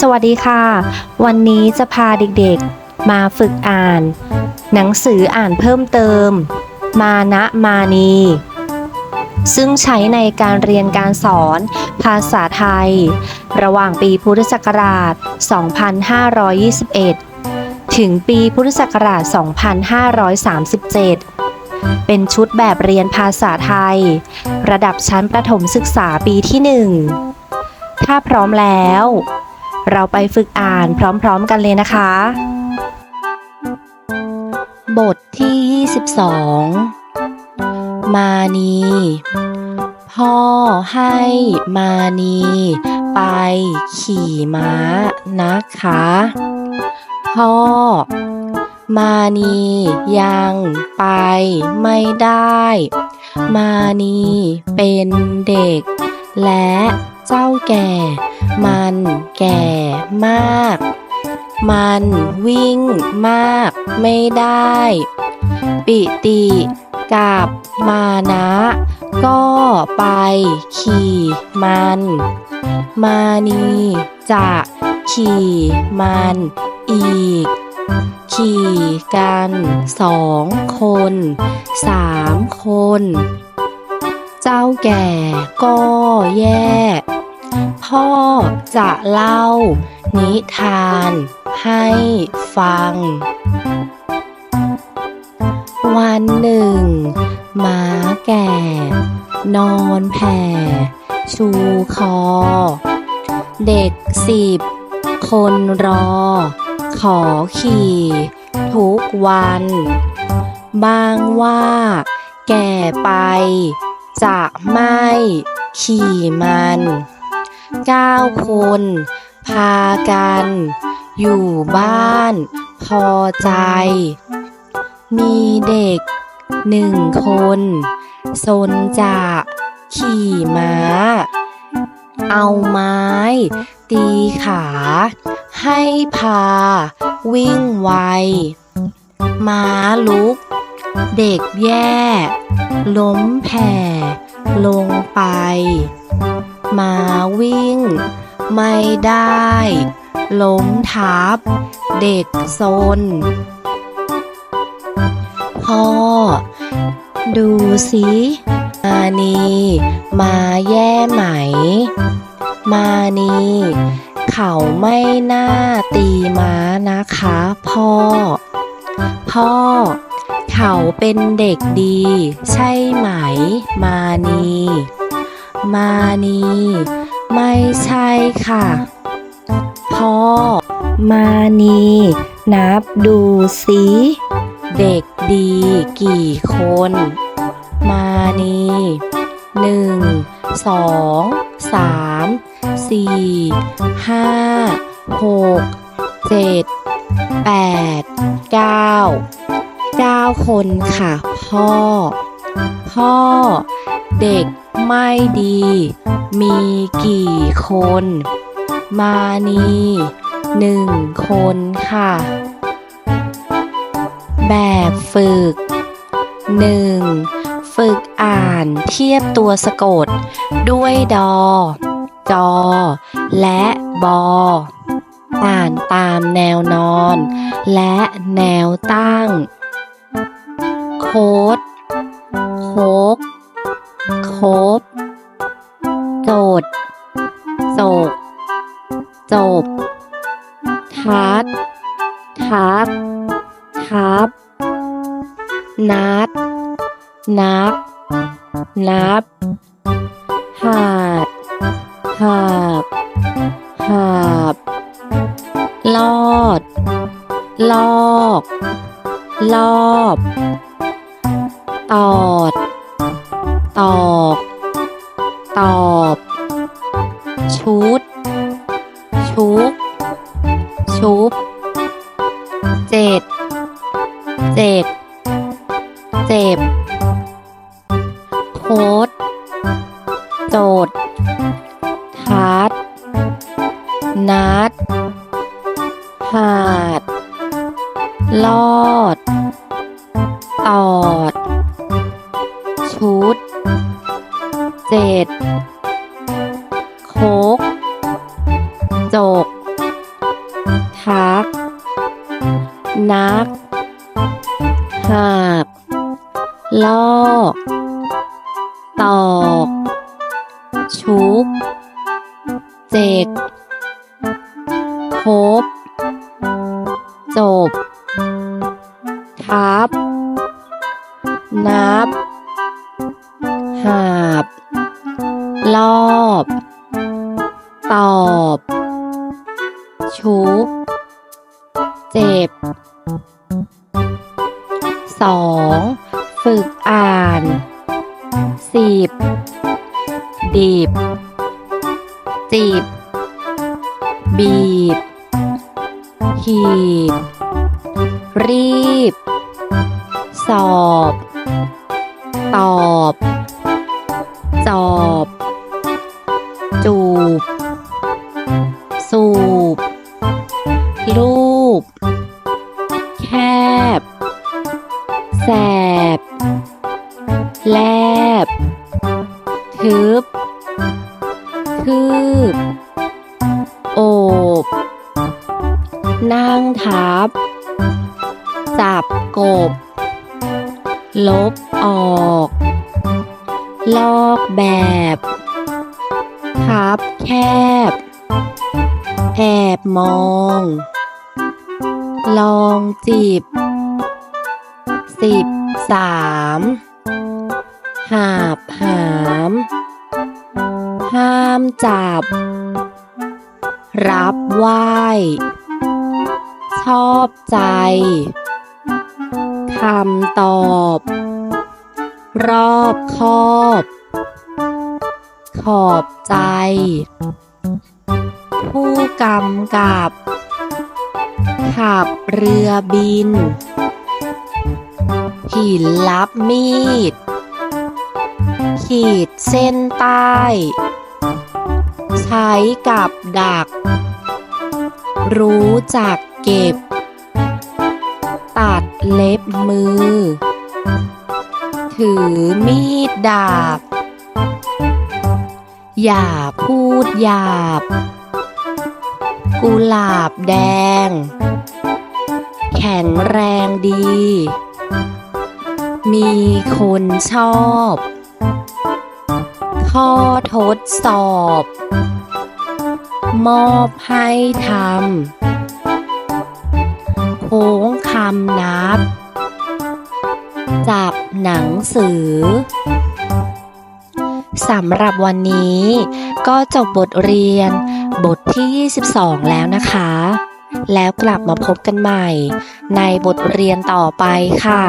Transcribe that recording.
สวัสดีค่ะ วันนี้จะพาเด็กๆ มาฝึกอ่าน หนังสืออ่านเพิ่มเติม มานะมานี ซึ่งใช้ในการเรียนการสอนภาษาไทย ระหว่างปีพุทธศักราช 2521 ถึงปีพุทธศักราช 2537เป็นชุดแบบเรียนภาษาไทย ระดับชั้นประถมศึกษาปีที่ 1 ถ้าพร้อมแล้ว เราไปฝึกอ่านพร้อมๆกันเลยนะคะ บทที่ 22 มานี พ่อให้มานี ไปขี่ม้านะคะ พ่อ มานียังไปไม่ได้ มานีเป็นเด็กและเจ้าแก่ มันแก่มาก มันวิ่งมากไม่ได้ ปิติกับมานะ ก็ไปขี่มัน มานีจะขี่มันอีก ขี่กันสองคนสามคน เจ้าแก่ก็แย่ พ่อจะเล่า นิทาน ให้ฟัง วันหนึ่งหมาแก่ นอนแผ่ ชูคอ เด็กสิบ คนรอ ขอขี่ ทุกวัน บางว่า แก่ไป จะไม่ขี่มัน เก้าคน พากัน อยู่บ้าน พอใจ มีเด็กหนึ่งคนสนจะขี่ม้า เอาไม้ ตีขา ให้พา วิ่งไว ม้าลุก เด็กแย่ ล้มแผ่ ลงไป มาวิ่ง ไม่ได้ ล้มทับ เด็กซน พ่อ ดูสิมานีมาแย่ไหม มานีเขาไม่น่าตีม้านะคะ พ่อ พ่อ เขาเป็นเด็กดี ใช่ไหม มานี มานี ไม่ใช่ค่ะ พ่อ มานี นับดูสิเด็กดีกี่คน มานีหนึ่งสองสามสี่ห้าหกเจ็ดแปดเก้าเก้าคนค่ะ พ่อ พ่อ เด็กไม่ดี มีกี่คน มานีหนึ่งคนค่ะ แบบฝึกหนึ่งฝึกอ่านเทียบตัวสะกด ด้วยดอ จอ และบอ อ่านตามแนวนอน และแนวตั้ง โคดโคก โคบโจดโจกจบทัดทับทับนัด นับ นับหาดหาบหาบลอด ลอก ลอบ ตอด ตอก ตอบ ชุด ชุกชุบ เจ็ด เจ็ด เจ็บโคดโจดทัดนัดหาด ลอด ตอด ชุด เศษ โคก จก ทัก นัก หาบ ลอกตอก ชุบ เจกคบ จบ ทับ นับ 2. ฝึกอ่าน 10. ดีบจีบบีบ หีบ รีบ สอบ ตอบ จอบ แสบ แลบ ทึบ คืบ โอบ นั่งทับจับกบ ลบออก ลอกแบบทับแคบ แอบมอง ลองจีบ สิบสามหาบหาม ห้ามจับ รับไหวชอบใจคำตอบ รอบคอบ ขอบใจ ผู้กำกับ ขับเรือบิน หินลับมีด ขีดเส้นใต้ ใช้กับดัก รู้จักเก็บ ตัดเล็บมือ ถือมีดดาบ อย่าพูดหยาบ กุหลาบแดง แข็งแรงดี มีคนชอบ ข้อทดสอบ มอบให้ทำโค้งคำนับ จับหนังสือสำหรับวันนี้ก็จบบทเรียนบทที่ 22 แล้วนะคะ แล้วกลับมาพบกันใหม่ในบทเรียนต่อไปค่ะ